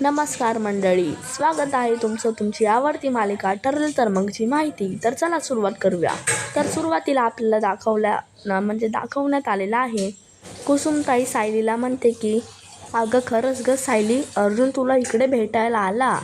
नमस्कार मंडळी स्वागत आहे तुमचं तुमची आवडती मालिका ठरलं तर मगची माहिती. तर चला सुरुवात करूया. तर सुरुवातीला आपल्याला दाखवल्या म्हणजे दाखवण्यात आलेलं आहे कुसुमताई सायलीला म्हणते की अगं खरंच ग सायली अर्जुन तुला इकडे भेटायला आला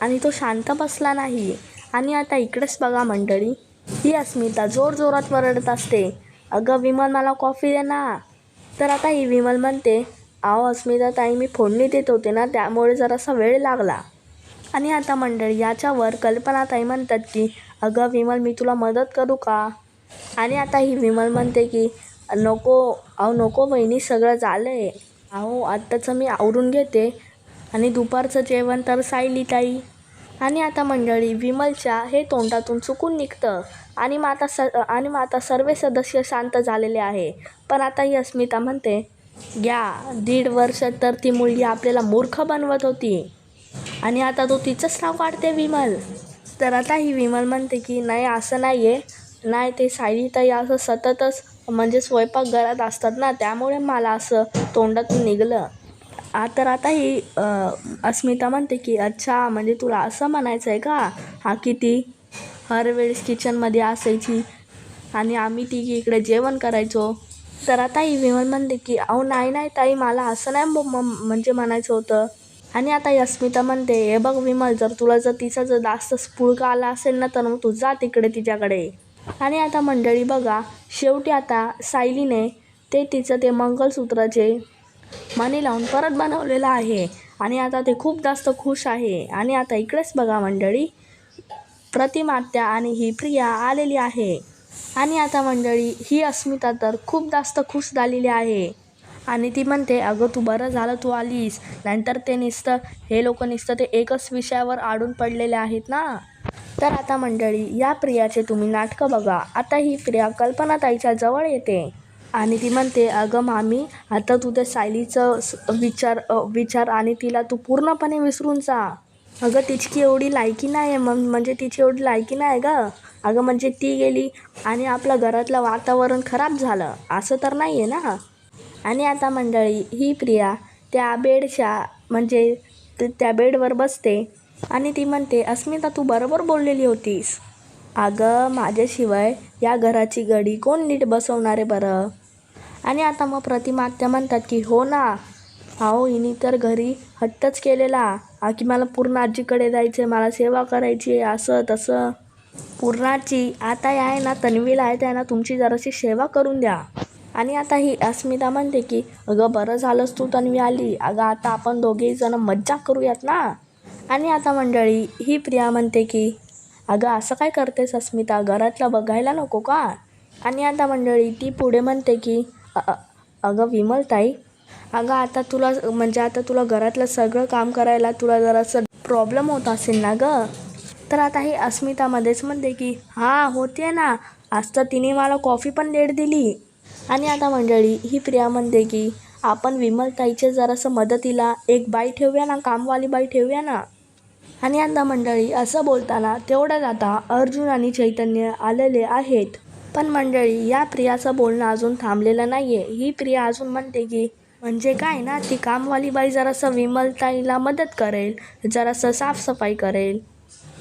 आणि तो शांत बसला नाही. आणि आता इकडेच बघा मंडळी. ही अस्मिता जोरजोरात वरडत असते. अगं विमल मला कॉफी दे ना. तर आता ही विमल म्हणते अहो अस्मिता ताई मी फोडणी देत होते ना त्यामुळे जरासा वेळ लागला. आणि आता मंडळी याच्यावर कल्पना ताई म्हणतात की अगं विमल मी तुला मदत करू का? आणि आता ही विमल म्हणते की नको अहो नको बहिणी सगळं झालं आहे अहो आत्ताचं मी आवरून घेते. आणि दुपारचं जेवण तर सायली ताई. आणि आता मंडळी विमलच्या हे तोंडातून चुकून निघतं. आणि मग आता स आणि मग आता सर्व सदस्य शांत झालेले आहे. पण आता ही अस्मिता म्हणते घ्या दीड वर्ष तर ती मुलगी आपल्याला मूर्ख बनवत होती. आणि आता तो तिचंच नाव काढते विमल. तर आता ही विमल म्हणते की नाही असं नाही आहे नाही ते सायलीताई असं सततच म्हणजे स्वयंपाकघरात असतात ना त्यामुळे मला असं तोंडातून निघलं. आ तर आता ही अस्मिता म्हणते की अच्छा म्हणजे तुला असं म्हणायचं आहे का? हा किती? हर वेळेस किचनमध्ये असायची आणि आम्ही ती इकडे जेवण करायचो. तर आता ही विमल म्हणते की अहो नाही नाही ताई मला असं नाही म- म्हणजे म्हणायचं होतं. आणि आता अस्मिता म्हणते हे बघ विमल जर तुला जर तिचा जर जास्त स्फुळका आला असेल ना तर मग तू जा तिकडे तिच्याकडे. आणि आता मंडळी बघा शेवटी आता सायलीने ते तिचं ते मंगलसूत्राचे मनी लावून परत बनवलेलं आहे. आणि आता ते खूप जास्त खुश आहे. आणि आता इकडेच बघा मंडळी प्रतिमात्या आणि ही प्रिया आलेली आहे. आणि आता मंडळी ही अस्मिता तर खूप जास्त खुश झालेली आहे. आणि ती म्हणते अगं तू बरं झालं तू आलीस. नंतर ते नुसतं हे लोक नुसतं ते एकच विषयावर आडून पडलेले आहेत ना? तर आता मंडळी या प्रियाचे तुम्ही नाटकं बघा. आता ही प्रिया कल्पनाताईच्या जवळ येते. आणि ती म्हणते अगं मामी आता तू त्या सायलीचं विचार विचार आणि तिला तू पूर्णपणे विसरून जा. अगं तिची एवढी लायकी नाही आहे मग म्हणजे तिची एवढी लायकी नाही गं. अगं म्हणजे ती गेली आणि आपलं घरातलं वातावरण खराब झालं. असं तर नाही आहे ना? आणि आता मंडळी ही प्रिया त्या बेडच्या म्हणजे त- त्या बेडवर बसते आणि ती म्हणते अस्मिता तू बरोबर बोललेली होतीस. अगं माझ्याशिवाय या घराची गडी कोण नीट बसवणार आहे बरं? आणि आता मग प्रतिमा त्या म्हणतात की हो ना. अहो हिनी तर घरी हट्टच केलेला. की मला पूर्ण आजीकडे जायचं आहे मला सेवा करायची आहे असं तसं. पूर्णाची आता आहे ना तन्वीला आहे त्या ना तुमची जराशी सेवा करून द्या. आणि आता ही अस्मिता म्हणते की अगं बरं झालंस तू तन्वी आली. अगं आता आपण दोघेही जण मज्जा करूयात ना. आणि आता मंडळी ही प्रिया म्हणते की अगं असं काय करतेस अस्मिता? घरातलं बघायला नको का? आणि आता मंडळी ती पुढे म्हणते की अगं विमल अगं विमलताई अगं आता तुला म्हणजे आता तुला घरातलं सगळं काम करायला तुला जरासं प्रॉब्लेम होत असेल ना गं? तर आता ही अस्मितामध्येच म्हणते की हां होते ना. आज तर तिने मला कॉफी पण लेट दिली. आणि आता मंडळी ही प्रिया म्हणते की आपण विमलताईचे जरासं मदतीला एक बाई ठेवूया ना कामवाली बाई ठेवूया ना. आणि आता मंडळी असं बोलताना तेवढ्यात आता अर्जुन आणि चैतन्य आलेले आहेत. पण मंडळी या प्रियाचं बोलणं अजून थांबलेलं नाही आहे ही प्रिया अजून म्हणते की म्हणजे काय ना ती कामवाली बाई जरासं विमलताईला मदत करेल जरासं साफसफाई करेल.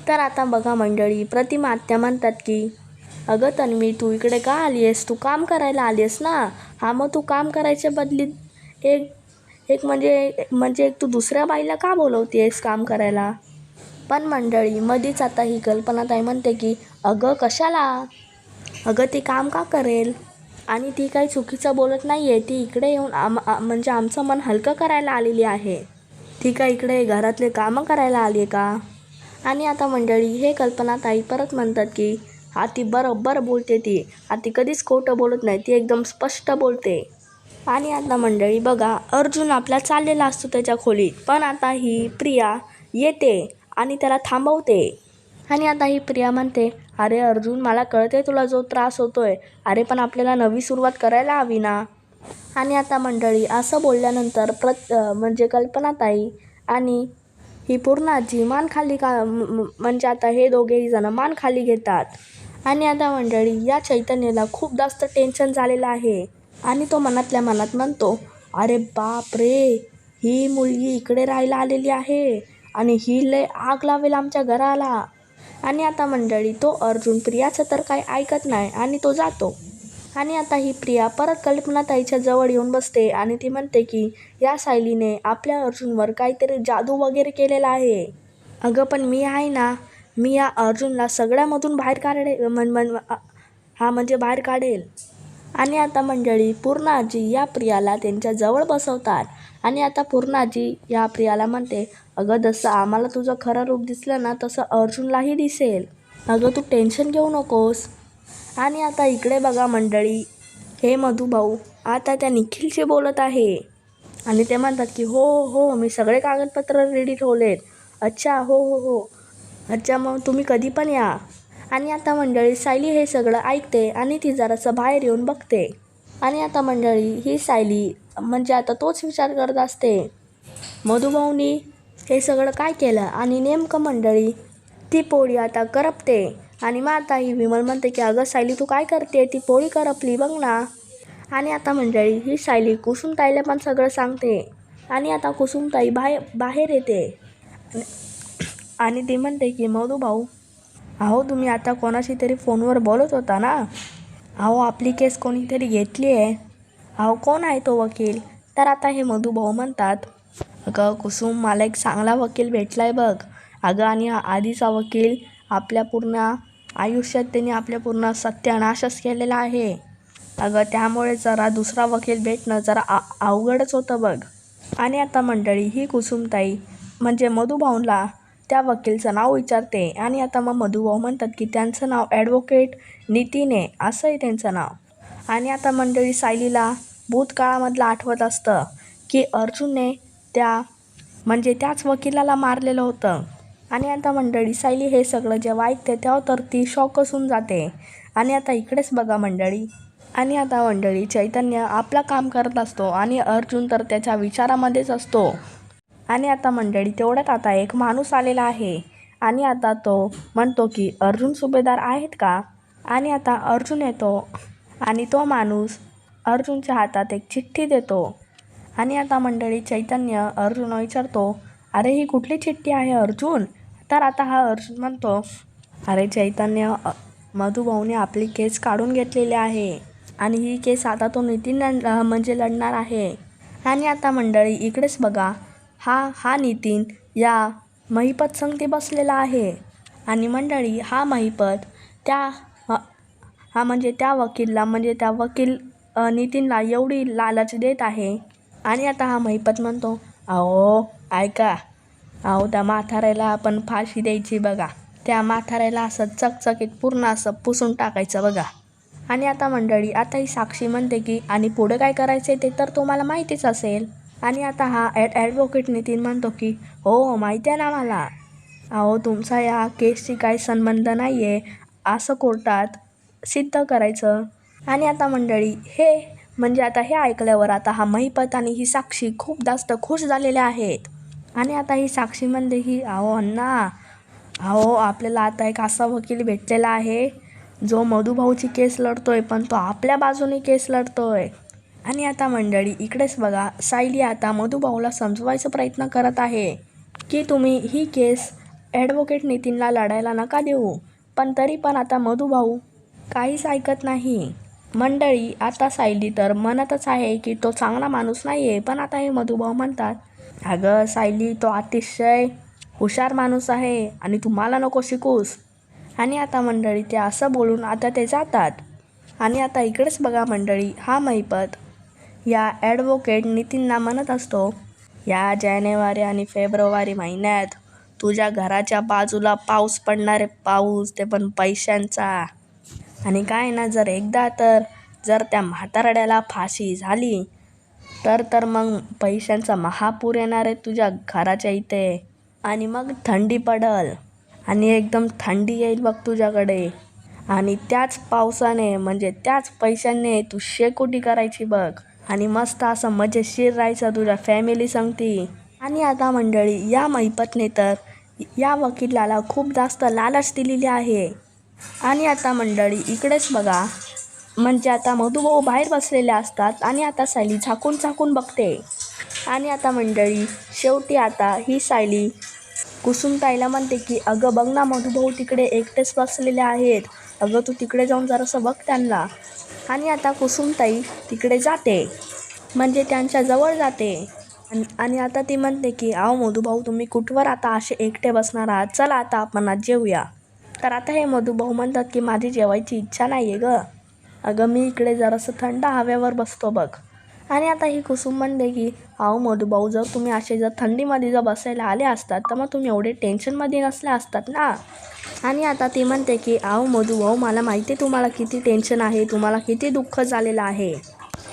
तर आता बघा मंडळी प्रतिमा आत्या म्हणतात की अगं तन्वी तू इकडे का आली आहेस तू काम करायला आली आहेस ना? हा मग तू काम करायच्या बदलीत एक एक म्हणजे म्हणजे एक तू दुसऱ्या बाईला का बोलवते आहेस काम करायला? पण मंडळी मध्येच आता ही कल्पना ताई म्हणते की अगं कशाला? अगं ती काम का करेल? आणि ती काही चुकीचं बोलत नाही आहे ती इकडे येऊन आम म्हणजे आमचं मन हलकं करायला आलेली आहे. ती काय इकडे घरातले कामं करायला आली आहे का? आणि आता मंडळी हे कल्पना ताई परत म्हणतात की हा ती बरोबर बोलते ती. आती कधीच खोटं बोलत नाही. ती एकदम स्पष्ट बोलते. आणि आता मंडळी बघा अर्जुन आपला चाललेला असतो त्याच्या खोलीत. पण आता ही प्रिया येते आणि त्याला थांबवते. आणि आता ही प्रिया म्हणते अरे अर्जुन मला कळते तुला जो त्रास होतोय. अरे पण आपल्याला नवी सुरुवात करायला हवी ना? आणि आता मंडळी असं बोलल्यानंतर प्रत म्हणजे कल्पनाताई आणि ही पूर्ण आजी मान खाली का म्हणजे आता हे दोघेही जण मान खाली घेतात. आणि आता मंडळी या चैतन्याला खूप जास्त टेन्शन झालेलं आहे. आणि तो मनातल्या मनात म्हणतो अरे बाप रे ही मुलगी इकडे राहायला आलेली आहे आणि ही लय आग लावेल आमच्या घराला. आणि आता मंडळी तो अर्जुन प्रियाचं तर काही ऐकत नाही आणि तो जातो. आणि आता ही प्रिया परत कल्पनाताईच्या जवळ येऊन बसते आणि ती म्हणते की या सायलीने आपल्या अर्जुनवर काहीतरी जादू वगैरे केलेला आहे. अगं पण मी आहे ना मी या अर्जुनला सगळ्यामधून बाहेर काढे मन मन हा म्हणजे बाहेर काढेल. आणि आता मंडळी पूर्ण आजी या प्रियाला त्यांच्या जवळ बसवतात. आणि आता पूर्ण आजी या प्रियाला म्हणते अगं जसं आम्हाला तुझं खरं रूप दिसलं ना तसं अर्जुनलाही दिसेल. अगं तू टेन्शन घेऊ नकोस. आणि आता इकडे बघा मंडळी. हे मधुभाऊ आता त्या निखिलशी बोलत आहे. आणि ते म्हणतात की हो हो मी सगळे कागदपत्र रेडी ठेवलेत. अच्छा हो हो हो. अच्छा मग तुम्ही कधी पण या. आणि आता मंडळी सायली हे सगळं ऐकते आणि ती जरासं बाहेर येऊन बघते. आणि आता मंडळी ही सायली म्हणजे आता तोच विचार करत असते. मधुभाऊनी हे सगळं काय केलं आणि नेमकं मंडळी ती पोळी आता करपते. आणि मग आता ही विमल म्हणते की अगं सायली तू काय करते? ती पोळी करपली बघ ना. आणि आता मंडळी ही सायली कुसुमताईला पण सगळं सांगते. आणि आता कुसुमताई बाहेर बाहेर येते. आणि ती म्हणते की मधू भाऊ अहो तुम्ही आता कोणाशी तरी फोनवर बोलत होता ना? अहो आपली केस कोणीतरी घेतली आहे. अहो कोण आहे तो वकील? तर आता हे मधुभाऊ म्हणतात अगं कुसुम मला एक चांगला वकील भेटला आहे बघ. अगं आणि आधीचा वकील आपल्या पूर्ण आयुष्यात त्यांनी आपल्या पूर्ण सत्यानाशच केलेला आहे. अगं त्यामुळे जरा दुसरा वकील भेटणं जरा आ अवघडच होतं बघ. आणि आता मंडळी ही कुसुमताई म्हणजे मधुभाऊनला त्या वकीलचं नाव विचारते. आणि आता मग मधुभाऊ म्हणतात की त्यांचं नाव ॲडव्होकेट नितीने असं आहे त्यांचं नाव. आणि आता मंडळी सायलीला भूतकाळामधलं आठवत असतं की अर्जुनने त्या म्हणजे त्याच वकिलाला मारलेलं होतं. आणि आता मंडळी सायली हे सगळं जेव्हा ऐकते तेव्हा तर ती शॉकच होऊन जाते. आणि आता इकडेच बघा मंडळी. आणि आता मंडळी चैतन्य आपलं काम करत असतो आणि अर्जुन तर त्याच्या विचारामध्येच असतो. आणि आता मंडळी तेवढ्यात आता एक माणूस आलेला आहे. आणि आता तो म्हणतो की अर्जुन सुभेदार आहेत का? आणि आता अर्जुन येतो. आणि तो माणूस अर्जुनच्या हातात एक चिठ्ठी देतो. आणि आता मंडळी चैतन्य अर्जुन विचारतो अरे ही कुठली चिठ्ठी आहे अर्जुन? तर आता हा अर्जुन म्हणतो अरे चैतन्य मधुभाऊने आपली केस काढून घेतलेली आहे आणि ही केस आता तो नितीन म्हणजे लढणार आहे. आणि आता मंडळी इकडेच बघा. हा हा नितीन या महिपत संगती बसलेला आहे. आणि मंडळी हा महिपत त्या हा म्हणजे त्या वकीलला म्हणजे त्या वकील नितीनला एवढी लालच देत आहे. आणि आता हा महिपत म्हणतो अहो ऐका. अहो त्या म्हाताऱ्याला आपण फाशी द्यायची बघा. त्या म्हाताऱ्याला असं चकचकीत पूर्ण असं पुसून टाकायचं बघा. आणि आता मंडळी आता ही साक्षी म्हणते की आणि पुढं काय करायचं ते तर तुम्हाला माहितीच असेल. आणि आता हा ॲड ॲडव्होकेट नितीन म्हणतो की हो माहिती आहे ना मला. अहो तुमचा या केसशी काही संबंध नाही आहे असं कोर्टात सिद्ध करायचं. आणि आता मंडळी हे म्हणजे आता हे ऐकल्यावर आता हा महिपत आणि ही साक्षी खूप जास्त खुश झालेल्या आहेत. आणि आता ही साक्षी म्हणते की अहो अण्णा अहो आपल्याला आता एक असा वकील भेटलेला आहे जो मधुभाऊची केस लढतोय पण तो आपल्या बाजूने केस लढतोय. आणि आता मंडळी इकडेच बघा सायली आता मधुभाऊला समजवायचा प्रयत्न करत आहे की तुम्ही ही केस ॲडव्होकेट नितीनला लढायला नका देऊ पण तरी पण आता मधुभाऊ काहीच ऐकत नाही. मंडळी आता सायली तर म्हणतच आहे की तो चांगला माणूस नाही आहे पण आता हे मधुभाऊ म्हणतात अगं सायली तो अतिशय हुशार माणूस आहे आणि तुम्हाला नको शिकूस. आणि आता मंडळी ते असं बोलून आता ते जातात. आणि आता इकडेच बघा मंडळी हा महिपत. या ॲडव्होकेट नितीनना म्हणत असतो या जानेवारी आणि फेब्रुवारी महिन्यात तुझ्या घराच्या बाजूला पाऊस पडणारे पाऊस ते पण पैशांचा. आणि काय ना जर एकदा तर जर त्या म्हातारड्याला फाशी झाली तर तर मग पैशांचा महापूर येणार आहे तुझ्या घराच्या इथे. आणि मग थंडी पडल. आणि एकदम थंडी येईल बघ तुझ्याकडे. आणि त्याच पावसाने म्हणजे त्याच पैशाने तू शेकोटी करायची बघ. आणि मस्त असं मजेशीर राहायचं तुझ्या फॅमिली सांगती. आणि आता मंडळी या मैपतने तर या वकिलाला खूप जास्त लालच दिलेली आहे. आणि आता मंडळी इकडेच बघा. म्हणजे आता मधुभाऊ बाहेर बसलेले असतात आणि आता सायली झाकून झाकून बघते. आणि आता मंडळी शेवटी आता ही सायली कुसुमताईला म्हणते की अगं बघ ना मधुभाऊ तिकडे एकटेच बसलेले आहेत. अगं तू तिकडे जाऊन जरासं बघ त्यांना. आणि आता कुसुमताई तिकडे जाते. म्हणजे त्यांच्या जवळ जाते. आणि आणि आता ती म्हणते की आहो मधुभाऊ तुम्ही कुठवर आता असे एकटे बसणार आहात? चला आता आपण आज जेवूया तर आता हे मधुभाऊ म्हणतात की माझी जेवायची इच्छा नाही आहे गं. अगं मी इकडे जरासं थंड हवेवर बसतो बघ. आणि आता ही कुसुम म्हणते की अहो मधुभाऊ जर तुम्ही असे जर थंडीमध्ये जर बसायला आले असतात तर मग तुम्ही एवढे टेन्शनमध्ये नसले असतात ना? आणि आता ती म्हणते की अहो मधुभाऊ मला माहिती आहे तुम्हाला किती टेन्शन आहे तुम्हाला किती दुःख झालेलं आहे.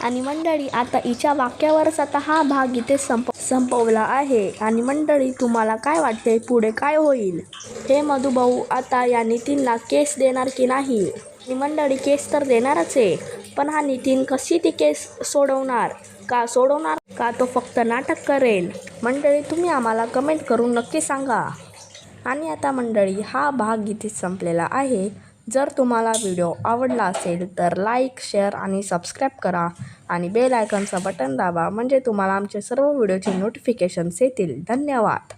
आणि मंडळी आता हिच्या वाक्यावरच आता हा भाग इथे संप संपवला आहे. आणि मंडळी तुम्हाला काय वाटते पुढे काय होईल? हे मधुभाऊ आता या नितीनला केस देणार की नाही? ही मंडळी केस तर देणारच आहे पण हा नितीन कशी ती केस सोडवणार? का सोडवणार? का तो फक्त नाटक करेल? मंडळी तुम्ही आम्हाला कमेंट करून नक्की सांगा. आणि आता मंडळी हा भाग इथे संपलेला आहे. जर तुम्हाला व्हिडिओ आवडला असेल तर लाईक शेअर आणि सबस्क्राईब करा. आणि बेल आयकनचं बटन दाबा म्हणजे तुम्हाला आमचे सर्व व्हिडिओचे नोटिफिकेशन्स येतील. धन्यवाद.